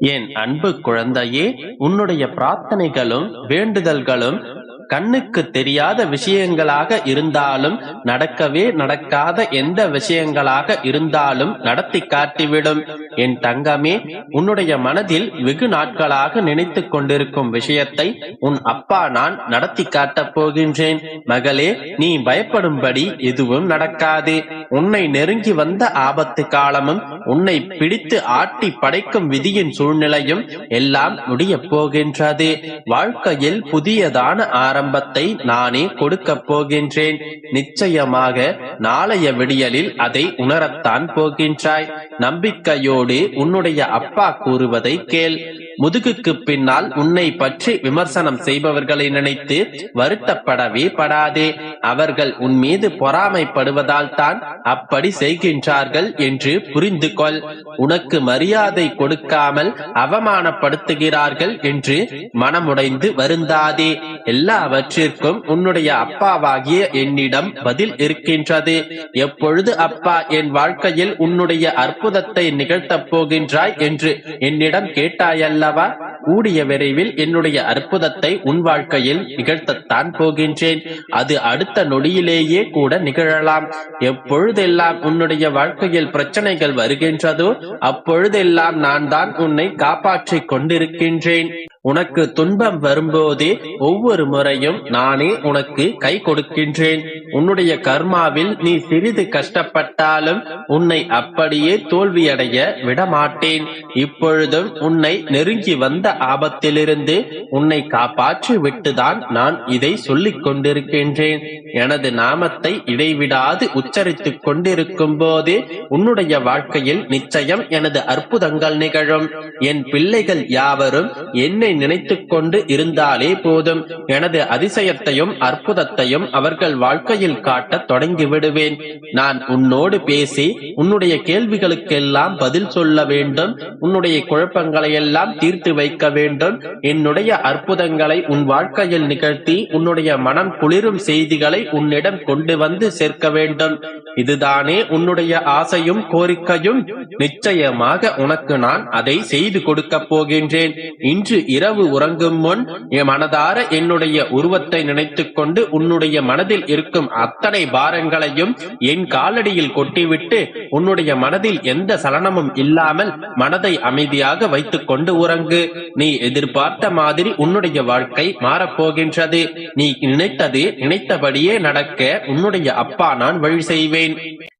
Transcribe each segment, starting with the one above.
என் அன்பு குழந்தையே உன்னுடைய பிரார்த்தனைகளும் வேண்டுதல்களும் கண்ணுக்கு தெரியாத விஷயங்களாக இருந்தாலும் நடக்கவே நடக்காத எந்த விஷயங்களாக இருந்தாலும் நடத்தி காட்டிவிடும். என் தங்கமே உன்னுடைய மனதில் வெகு நாட்களாக நினைத்து கொண்டிருக்கும் விஷயத்தை உன் அப்பா நான் நடத்தி காட்டப் போகின்றேன். மகளே நீ பயப்படும்படி எதுவும் நடக்காது. உன்னை நெருங்கி வந்த ஆபத்து காலமும் உன்னை பிடித்து ஆட்டி படைக்கும் விதியின் சூழ்நிலையும் எல்லாம் முடியப் போகின்றது. வாழ்க்கையில் புதியதான ஆரம்பத்தை நானே கொடுக்கப் போகின்றேன். நிச்சயமாக நாளைய விடியலில் அதை உணரத்தான் போகின்றாய். நம்பிக்கையோடு உன்னுடைய அப்பா கூறுவதை கேள். முதுகுக்கு பின்னால் உன்னை பற்றி விமர்சனம் செய்பவர்களை நினைத்து வருத்தப்படவே படாதே. அவர்கள் உன் மீது பொறாமைப்படுவதால் தான் அப்படி செய்கின்றார்கள் என்று புரிந்து கொள். உனக்கு மரியாதை கொடுக்காமல் அவமானப்படுத்துகிறார்கள் என்று மனமுடைந்து வருந்தாதே. எல்லாவற்றிற்கும் உன்னுடைய அப்பாவாகிய என்னிடம் பதில் இருக்கின்றது. எப்பொழுது அப்பா என் வாழ்க்கையில் உன்னுடைய அற்புதத்தை நிகழ்த்தப் போகின்றாய் என்று என்னிடம் கேட்டாயல்லவா? கூடிய விரைவில் என்னுடைய அற்புதத்தை உன் வாழ்க்கையில் நிகழ்த்தத்தான் போகின்றேன். அது அடுத்த நொடியிலேயே கூட நிகழலாம். எப்பொழுதெல்லாம் உன்னுடைய வாழ்க்கையில் பிரச்சனைகள் வருகின்றதோ அப்பொழுதெல்லாம் நான் தான் உன்னை காப்பாற்றிக் கொண்டிருக்கின்றேன். உனக்கு துன்பம் வரும்போதே ஒவ்வொரு முறையும் நானே உனக்கு கை கொடுக்கின்றேன். உன்னுடைய கர்மாவில் நீ சிறிது கஷ்டப்பட்டாலும் உன்னை அப்படியே தோல்வியடைய விடமாட்டேன். இப்பொழுதும் உன்னை நெருங்கி வந்த ஆபத்திலிருந்து உன்னை காப்பாற்றி விட்டுதான் நான் இதை சொல்லிக் கொண்டிருக்கின்றேன். எனது நாமத்தை இடைவிடாது உச்சரித்துக் கொண்டிருக்கும் போதே உன்னுடைய வாழ்க்கையில் நிச்சயம் எனது அற்புதங்கள் நிகழும். என் பிள்ளைகள் யாவரும் என்னை நினைத்துக் கொண்டு இருந்தாலே போதும். எனது அதிசயத்தையும் அற்புதத்தையும் அவர்கள் வாழ்க்கை வாழ்க்கையில் காட்ட தொடங்கி விடுவேன் நான் உன்னோடு பேசி உன்னுடைய கேள்விகளுக்கெல்லாம் பதில் சொல்ல வேண்டும். உன்னுடைய குழப்பங்களை எல்லாம் தீர்த்து வைக்க வேண்டும். என்னுடைய அற்புதங்களை உன் வாழ்க்கையில் நிகழ்த்தி உன்னுடைய மனம் குளிரும் செய்திகளை உன்னிடம் கொண்டு வந்து சேர்க்க வேண்டும். இதுதானே உன்னுடைய ஆசையும் கோரிக்கையும். நிச்சயமாக உனக்கு நான் அதை செய்து கொடுக்க போகின்றேன். இன்று இரவு உறங்கும் முன் மனதார என்னுடைய உருவத்தை நினைத்துக் கொண்டு உன்னுடைய மனதில் இருக்கும் அத்தனை பாரங்களையும் என் காலடியில் கொட்டிவிட்டு உன்னுடைய மனதில் எந்த சலனமும் இல்லாமல் மனதை அமைதியாக வைத்துக் கொண்டு உறங்கு. நீ எதிர்பார்த்த மாதிரி உன்னுடைய வாழ்க்கை மாறப்போகின்றது. நீ நினைத்தது நினைத்தபடியே நடக்க உன்னுடைய அப்பா நான் வழி செய்வேன்.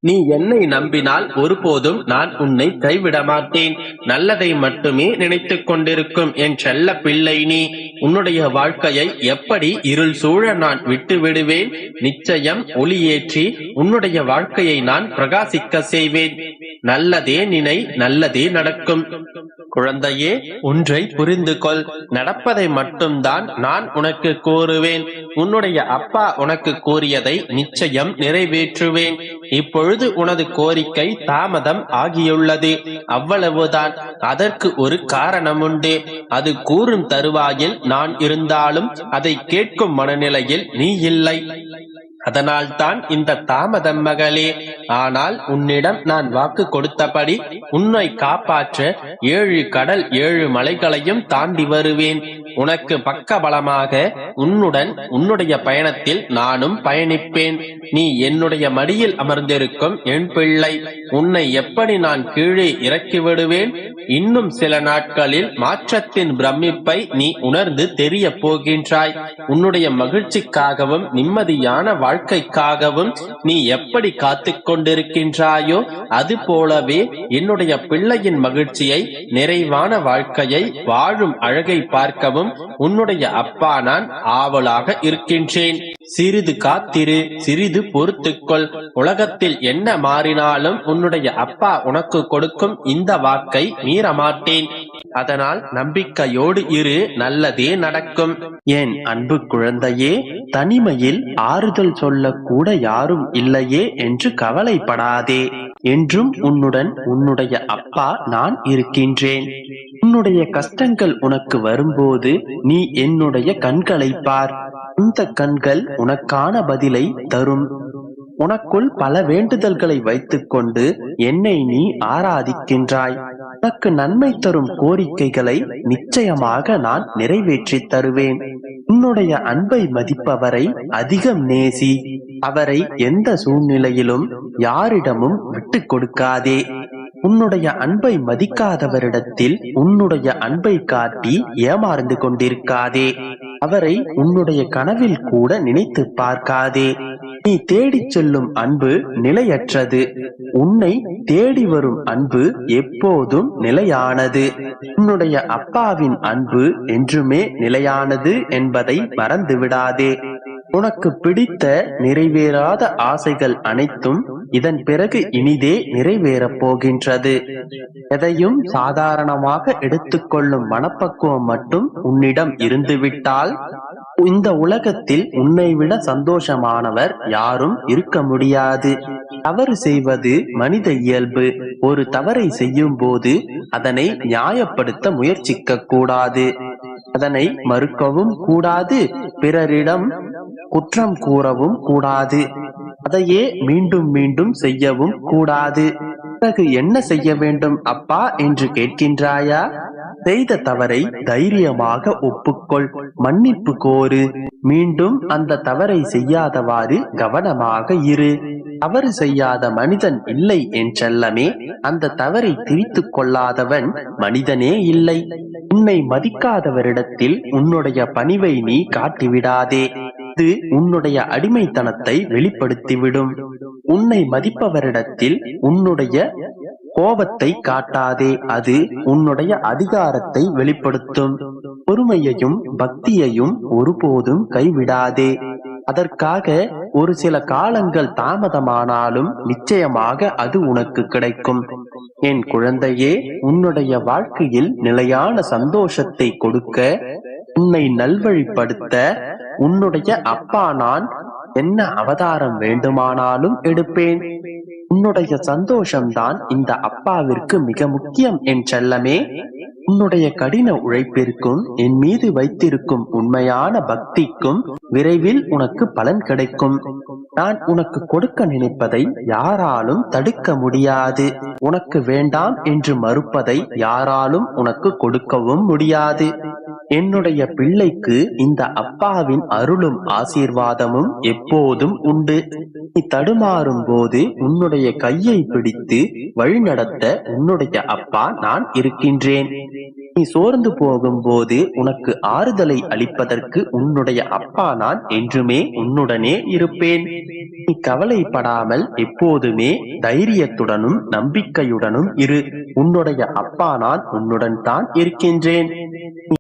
நீ என்னை நம்பினால் ஒருபோதும் நான் உன்னை கைவிட மாட்டேன் நல்லதை மட்டுமே நினைத்துக் கொண்டிருக்கும் என் செல்ல பிள்ளை நீ. உன்னுடைய வாழ்க்கையை எப்படி இருள் சூழ நான் விட்டு விடுவேன் நிச்சயம் ஒளியேற்றி உன்னுடைய வாழ்க்கையை நான் பிரகாசிக்க செய்வேன். நல்லதே நினை நல்லதே நடக்கும். குழந்தையே ஒன்றை புரிந்து கொள் நடப்பதை மட்டும்தான் நான் உனக்கு கூறுவேன். உன்னுடைய அப்பா உனக்கு கூறியதை நிச்சயம் நிறைவேற்றுவேன். இப்பொழுது உனது கோரிக்கை தாமதம் ஆகியுள்ளது. அவ்வளவுதான். அதற்கு ஒரு காரணம் உண்டு அது கூறும் தருவாயில் நான் இருந்தாலும் அதை கேட்கும் மனநிலையில் நீ இல்லை. அதனால்தான் இந்த தாமதம் மகளே. ஆனால் உன்னிடம் நான் வாக்கு கொடுத்தபடி உன்னை காப்பாற்ற ஏழு கடல் ஏழு மலைகளையும் தாண்டி வருவேன். உனக்கு பக்கபலமாக உன்னுடன் உன்னுடைய பயணத்தில் நானும் பயணிப்பேன். நீ என்னுடைய மடியில் அமர்ந்திருக்கும் என் பிள்ளை. உன்னை எப்படி நான் கீழே இறக்கி விடுவேன்? இன்னும் சில நாட்களில் மாற்றத்தின் பிரமிப்பை நீ உணர்ந்து தெரிய போகின்றாய். உன்னுடைய மகிழ்ச்சிக்காகவும் நிம்மதியான வாழ்க்கைக்காகவும் நீ எப்படி காத்து கொண்டிருக்கின்றாயோ அது போலவே என்னுடைய பிள்ளையின் மகிழ்ச்சியை நிறைவான வாழ்க்கையை வாழும் அழகை பார்க்கவும் உன்னுடைய அப்பா நான் ஆவலாக இருக்கின்றேன். சிறிது காத்திரு சிறிது பொறுத்துக்கொள். உலகத்தில் என்ன மாறினாலும் உன்னுடைய அப்பா உனக்கு கொடுக்கும் இந்த வாக்கை மீறமாட்டேன். அதனால் நம்பிக்கையோடு இரு நல்லதே நடக்கும். என் அன்பு குழந்தையே தனிமையில் ஆறுதல் சொல்ல கூட யாரும் இல்லையே என்று கவலைப்படாதே. என்றும் உன்னுடன் உன்னுடைய அப்பா நான் இருக்கின்றேன். உன்னுடைய கஷ்டங்கள் உனக்கு வரும்போது நீ என்னுடைய கண்களை பார். அந்த கண்கள் உனக்கான பதிலை தரும். உனக்குள் பல வேண்டுதல்களை வைத்துக்கொண்டு என்னை நீ ஆராதிக்கின்றாய். உனக்கு நன்மை தரும் கோரிக்கைகளை நிச்சயமாக நான் நிறைவேற்றி தருவேன். உன்னுடைய அன்பை மதிப்பவரை அதிகம் நேசி. அவரை எந்த சூழ்நிலையிலும் யாரிடமும் விட்டு கொடுக்காதே. உன்னுடைய அன்பை மதிக்காதவரிடத்தில் உன்னுடைய அன்பை காட்டி ஏமாறந்து கொண்டிருக்காதே. அவரை உன்னுடைய கனவில் கூட நினைத்து பார்க்காதே. நீ தேடிச் செல்லும் அன்பு நிலையற்றது. உன்னை தேடி வரும் அன்பு எப்போதும் நிலையானது. உன்னுடைய அப்பாவின் அன்பு என்றுமே நிலையானது என்பதை மறந்து விடாதே உனக்கு பிடித்த நிறைவேறாத ஆசைகள் அனைத்தும் இதன் பிறகு இனிதே நிறைவேறப் போகின்றது. எதையும் சாதாரணமாக எடுத்துக்கொள்ளும் மனப்பக்குவம் மட்டும் உன்னிடம் இருந்துவிட்டால் இந்த உலகத்தில் உன்னை விட சந்தோஷமானவர் யாரும் இருக்க முடியாது. தவறு செய்வது மனித இயல்பு. ஒரு தவறை செய்யும் போது அதனை நியாயப்படுத்த முயற்சிக்க கூடாது. அதனை மறுக்கவும் கூடாது. பிறரிடம் குற்றம் கூறவும் கூடாது. அதையே மீண்டும் மீண்டும் செய்யவும் கூடாது. பிறகு என்ன செய்ய வேண்டும்? அப்பா என்று கேட்கின்றாயா? செய்த தவறை தைரியமாக ஒப்புக்கொள். மன்னிப்பு கோரு. மீண்டும் அந்த தவறை செய்யாதவாறு கவனமாக இரு. தவறு செய்யாத மனிதன் இல்லை என்றல்லமே அந்த தவறை திரித்துக் கொள்ளாதவன் மனிதனே இல்லை. உன்னை மதிக்காதவரிடத்தில் உன்னுடைய பணிவை நீ காட்டிவிடாதே. இது உன்னுடைய அடிமைத்தனத்தை வெளிப்படுத்திவிடும். உன்னை மதிப்பவரிடத்தில் உன்னுடைய கோபத்தை காட்டாதே. அது உன்னுடைய அதிகாரத்தை வெளிப்படுத்தும். பொறுமையையும் பக்தியையும் ஒருபோதும் கைவிடாதே. அதற்காக ஒரு சில காலங்கள் தாமதமானாலும் நிச்சயமாக அது உனக்கு கிடைக்கும். என் குழந்தையே உன்னுடைய வாழ்க்கையில் நிலையான சந்தோஷத்தை கொடுக்க உன்னை நல்வழிப்படுத்த உன்னுடைய அப்பா நான் என்ன அவதாரம் வேண்டுமானாலும் எடுப்பேன். உன்னுடைய சந்தோஷம்தான் இந்த அப்பாவிற்கு மிக முக்கியம் என் செல்லமே. உன்னுடைய கடின உழைப்பிற்கும் என் மீது வைத்திருக்கும் உண்மையான பக்திக்கும் விரைவில் உனக்கு பலன் கிடைக்கும். நான் உனக்கு கொடுக்க நினைப்பதை யாராலும் தடுக்க முடியாது. உனக்கு வேண்டாம் என்று மறுப்பதை யாராலும் உனக்கு கொடுக்கவும் முடியாது. என்னுடைய பிள்ளைக்கு இந்த அப்பாவின் அருளும் ஆசீர்வாதமும் எப்போதும் உண்டு. நீ தடுமாறும் போது உன்னுடைய கையை பிடித்து வழிநடத்த உன்னுடைய அப்பா நான் இருக்கின்றேன். நீ சோர்ந்து போகும்போது உனக்கு ஆறுதலை அளிப்பதற்கு உன்னுடைய அப்பா நான் என்றுமே உன்னுடனே இருப்பேன். நீ கவலைப்படாமல் எப்போதுமே தைரியத்துடனும் நம்பிக்கையுடனும் இரு. உன்னுடைய அப்பா நான் உன்னுடன் தான் இருக்கின்றேன். நீ